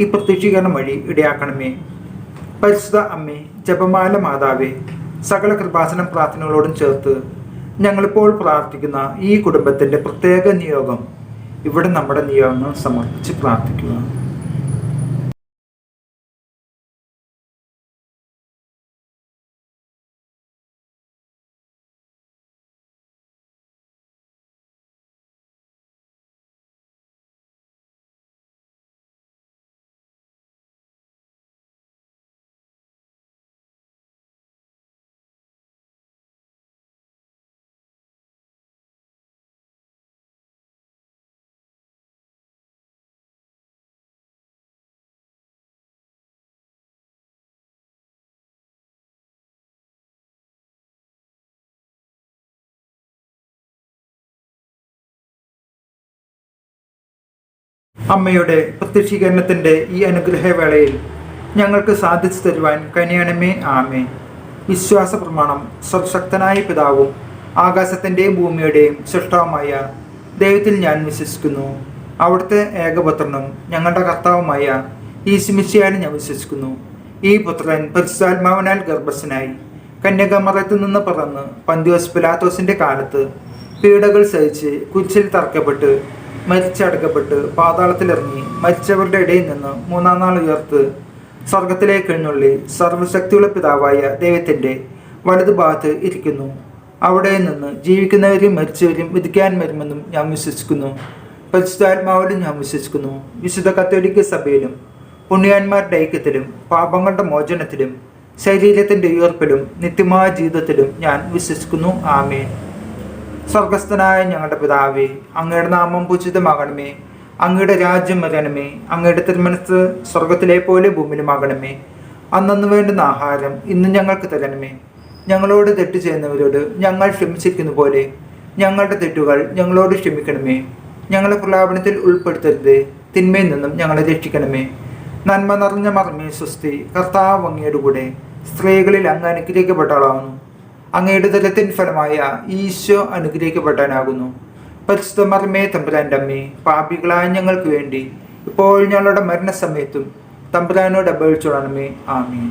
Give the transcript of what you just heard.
ഈ പ്രത്യക്ഷീകരണം വഴി ഇടയാക്കണമേ. പരിശുദ്ധ അമ്മേ ജപമാല മാതാവേ സകല കൃപാസന പ്രാർത്ഥനകളോടും ചേർത്ത് ഞങ്ങളിപ്പോൾ പ്രാർത്ഥിക്കുന്ന ഈ കുടുംബത്തിന്റെ പ്രത്യേക നിയോഗം ഇവിടെ നമ്മുടെ നിയോഗങ്ങൾ സമർപ്പിച്ച് പ്രാർത്ഥിക്കുക. അമ്മയുടെ പ്രത്യക്ഷീകരണത്തിന്റെ ഈ അനുഗ്രഹവേളയിൽ ഞങ്ങൾക്ക് സാധിച്ചു തരുവാൻ കനിയണമേ ആമേ വിശ്വാസ പ്രമാണം സർശക്തനായ പിതാവും ആകാശത്തിന്റെയും ഭൂമിയുടെയും സൃഷ്ടാവുമായ ദൈവത്തിൽ ഞാൻ വിശ്വസിക്കുന്നു. അവിടുത്തെ ഏകപുത്രനും ഞങ്ങളുടെ കർത്താവുമായ ഈ സിമിശിയാലും ഞാൻ വിശ്വസിക്കുന്നു. ഈ പുത്രൻ പരിശുദ്ധാത്മാവിനാൽ ഗർഭസ്ഥനായി കന്യകമറത്തിൽ നിന്ന് പറന്ന് പന്തിയോസ് പിലാത്തോസിന്റെ കാലത്ത് പീഡകൾ സഹിച്ച് കുരിശിൽ തറക്കപ്പെട്ട് മരിച്ചടക്കപ്പെട്ട് പാതാളത്തിലിറങ്ങി മരിച്ചവരുടെ ഇടയിൽ നിന്ന് മൂന്നാം നാൾ ഉയർത്ത് സ്വർഗത്തിലേക്ക് എഴുന്നള്ളി സർവശക്തിയുള്ള പിതാവായ ദൈവത്തിന്റെ വലതുഭാഗത്ത് ഇരിക്കുന്നു. അവിടെ നിന്ന് ജീവിക്കുന്നവരും മരിച്ചവരും വിധിക്കാൻ വരുമെന്നും ഞാൻ വിശ്വസിക്കുന്നു. പരിശുദ്ധാത്മാവിലും ഞാൻ വിശ്വസിക്കുന്നു. വിശുദ്ധ കത്തോലിക്ക സഭയിലും പുണ്യാന്മാരുടെ ഐക്യത്തിലും പാപങ്ങളുടെ മോചനത്തിലും ശരീരത്തിന്റെ ഉയർപ്പിലും നിത്യമായ ജീവിതത്തിലും ഞാൻ വിശ്വസിക്കുന്നു. ആമേൻ. സ്വർഗസ്ഥനായ ഞങ്ങളുടെ പിതാവേ അങ്ങയുടെ നാമം പൂജിതമാകണമേ. അങ്ങയുടെ രാജ്യം വരണമേ. അങ്ങയുടെ തിരുമനസ് സ്വർഗത്തിലെ പോലെ ഭൂമിയിലുമാകണമേ. അന്നു വേണ്ടുന്ന ആഹാരം ഇന്ന് ഞങ്ങൾക്ക് തരണമേ. ഞങ്ങളോട് തെറ്റ് ചെയ്യുന്നവരോട് ഞങ്ങൾ ക്ഷമിച്ചിരിക്കുന്ന പോലെ ഞങ്ങളുടെ തെറ്റുകൾ ഞങ്ങളോട് ക്ഷമിക്കണമേ. ഞങ്ങളെ പ്രലാപനത്തിൽ ഉൾപ്പെടുത്തരുത്. തിന്മയിൽ നിന്നും ഞങ്ങളെ രക്ഷിക്കണമേ. നന്മ നിറഞ്ഞ മർമ്മേ സ്വസ്തി കർത്താവ് അങ്ങയുടെ കൂടെ സ്ത്രീകളിൽ അങ്ങ് അനുഗ്രഹിക്കപ്പെട്ടവളാവുന്നു. അങ്ങയുടെ തലത്തിൻ ഫലമായ ഈശോ അനുഗ്രഹിക്കപ്പെട്ടാനാകുന്നു പരിശുദ്ധമർമ്മേ തമ്പുരാന്റെ അമ്മേ പാപികളായ ഞങ്ങൾക്ക് വേണ്ടി ഇപ്പോൾ ഞങ്ങളുടെ മരണസമയത്തും തമ്പുരാനോട് അപേക്ഷിച്ചോളണമേ. ആമേ